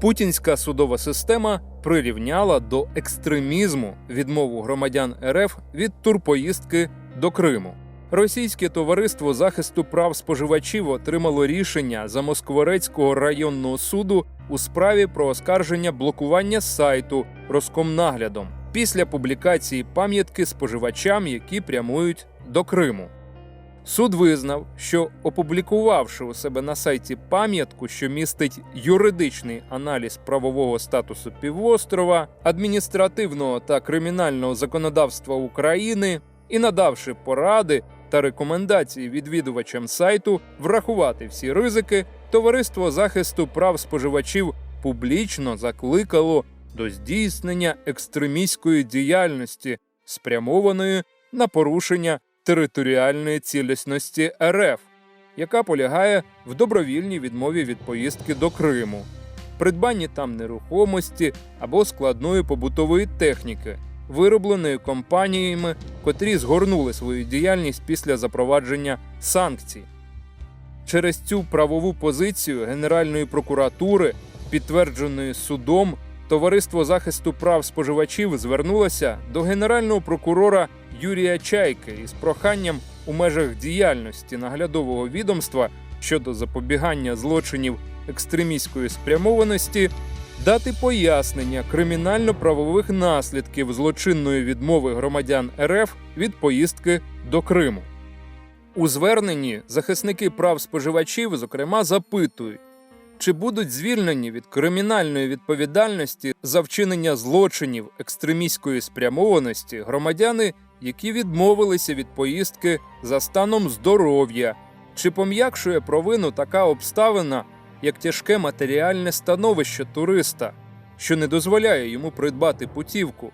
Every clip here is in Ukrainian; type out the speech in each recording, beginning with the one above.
Путінська судова система прирівняла до екстремізму відмову громадян РФ від турпоїздки до Криму. Російське товариство захисту прав споживачів отримало рішення за Москворецького районного суду у справі про оскарження блокування сайту Роскомнаглядом після публікації пам'ятки споживачам, які прямують до Криму. Суд визнав, що опублікувавши у себе на сайті пам'ятку, що містить юридичний аналіз правового статусу півострова, адміністративного та кримінального законодавства України і надавши поради та рекомендації відвідувачам сайту врахувати всі ризики, товариство захисту прав споживачів публічно закликало до здійснення екстремістської діяльності, спрямованої на порушення територіальної цілісності РФ, яка полягає в добровільній відмові від поїздки до Криму, придбанні там нерухомості або складної побутової техніки, виробленої компаніями, котрі згорнули свою діяльність після запровадження санкцій. Через цю правову позицію Генеральної прокуратури, підтвердженої судом, Товариство захисту прав споживачів звернулося до генерального прокурора Юрія Чайки із проханням у межах діяльності наглядового відомства щодо запобігання злочинів екстремістської спрямованості дати пояснення кримінально-правових наслідків злочинної відмови громадян РФ від поїздки до Криму. У зверненні захисники прав споживачів, зокрема, запитують, чи будуть звільнені від кримінальної відповідальності за вчинення злочинів екстремістської спрямованості громадяни, які відмовилися від поїздки за станом здоров'я, чи пом'якшує провину така обставина, як тяжке матеріальне становище туриста, що не дозволяє йому придбати путівку,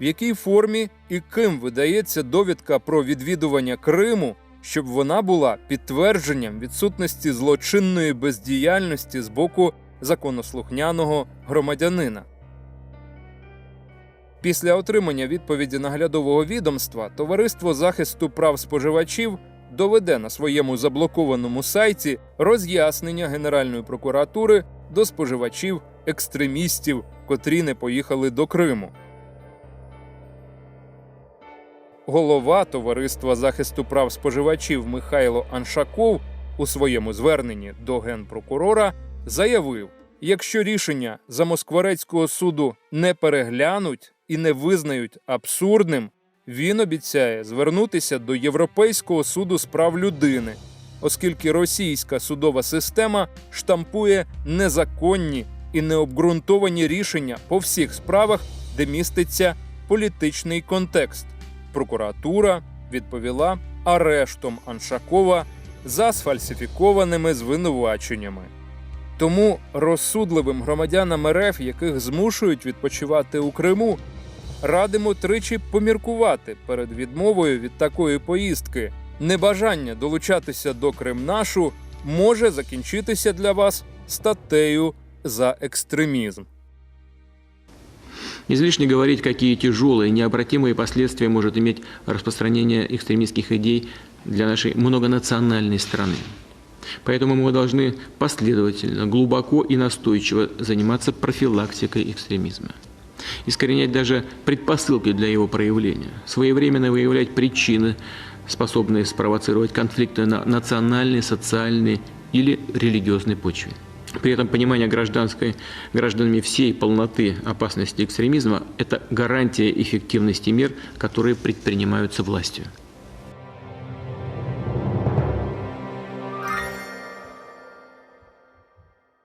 в якій формі і ким видається довідка про відвідування Криму щоб вона була підтвердженням відсутності злочинної бездіяльності з боку законослухняного громадянина. Після отримання відповіді наглядового відомства Товариство захисту прав споживачів доведе на своєму заблокованому сайті роз'яснення Генеральної прокуратури до споживачів екстремістів, котрі не поїхали до Криму. Голова Товариства захисту прав споживачів Михайло Аншаков у своєму зверненні до генпрокурора заявив: якщо рішення Замоскворецького суду не переглянуть і не визнають абсурдним, він обіцяє звернутися до Європейського суду з прав людини, оскільки російська судова система штампує незаконні і необґрунтовані рішення по всіх справах, де міститься політичний контекст прокуратура відповіла арештом Аншакова за сфальсифікованими звинуваченнями. Тому розсудливим громадянам РФ, яких змушують відпочивати у Криму, радимо тричі поміркувати перед відмовою від такої поїздки. Небажання долучатися до Кримнашу може закінчитися для вас статтею за екстремізм. Излишне говорить, какие тяжелые, необратимые последствия может иметь распространение экстремистских идей для нашей многонациональной страны. Поэтому мы должны последовательно, глубоко и настойчиво заниматься профилактикой экстремизма. Искоренять даже предпосылки для его проявления, своевременно выявлять причины, способные спровоцировать конфликты на национальной, социальной или религиозной почве. При этом понимание гражданской, гражданами всей полноты опасности экстремизма – это гарантия эффективности мер, которые предпринимаются властью.